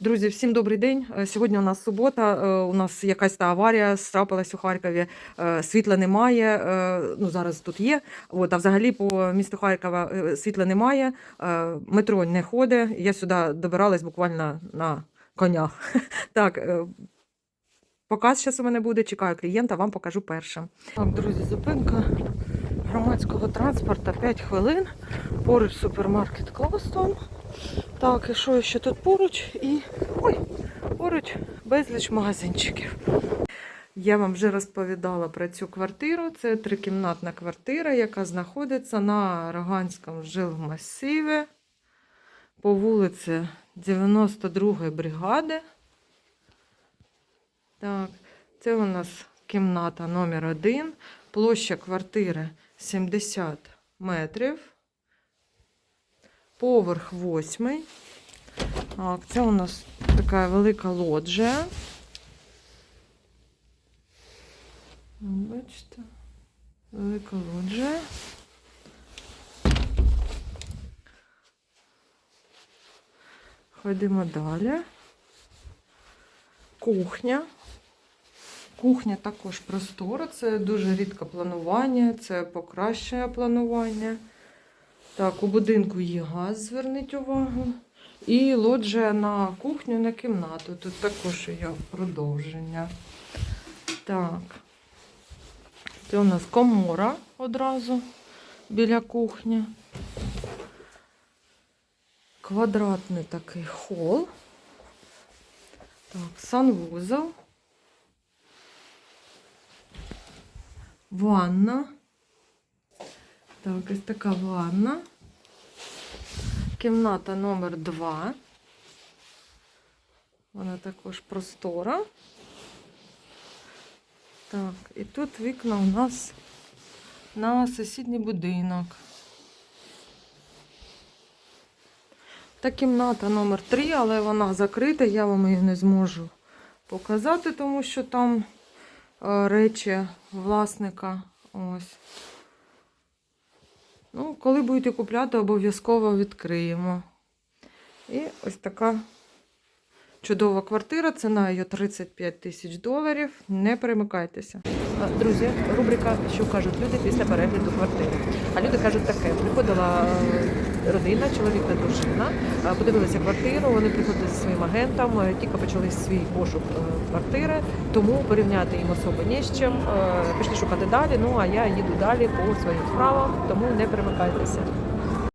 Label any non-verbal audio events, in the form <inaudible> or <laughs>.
Друзі, всім добрий день. Е, Сьогодні у нас субота. е, У нас якась та аварія трапилась у Харкові. е, Світла немає. Ну зараз тут є. От, а взагалі по місту Харкова світла немає. Метро не ходить. Я сюди добиралась буквально на конях. <laughs> Так. Показ зараз у мене буде, чекаю клієнта, вам покажу першим. Так, друзі, зупинка громадського транспорту 5 хвилин. Поруч супермаркет Клостон. Так, і що ще тут поруч? І ой, поруч безліч магазинчиків. Я вам вже розповідала про цю квартиру. Це трикімнатна квартира, яка знаходиться на Роганському жилмасиві по вулиці 92-ї бригади. Так, це у нас кімната номер один. Площа квартири 70 метрів. Поверх восьмий. Так, це у нас така велика лоджія. Бачите, велика лоджія. Ходимо далі. Кухня. Кухня також простора. Це дуже рідке планування, це покращує планування. Так, у будинку є газ, зверніть увагу. І лоджія на кухню, на кімнату. Тут також є продовження. Так. Це у нас комора одразу біля кухні. Квадратний такий хол. Так, санвузол. Ванна. Так, ось така ванна. Кімната номер 2. Вона також простора. Так, і тут вікна у нас на сусідній будинок. Та кімната номер 3, але вона закрита, я вам її не зможу показати, тому що там е, речі власника. Ось. Ну, коли будете купляти, обов'язково відкриємо. І ось така чудова квартира. Ціна її 35 тисяч доларів. Не перемикайтеся. Друзі, рубрика Що кажуть люди після перегляду квартири. А люди кажуть таке: приходила е, родина, чоловік та дружина, е, подивилися квартиру, вони приходили зі своїм агентом, е, тільки почали свій пошук квартири, тому порівняти їм особо не з чим. Пішли шукати далі. Ну а я їду далі по своїм справам, тому не перемикайтеся.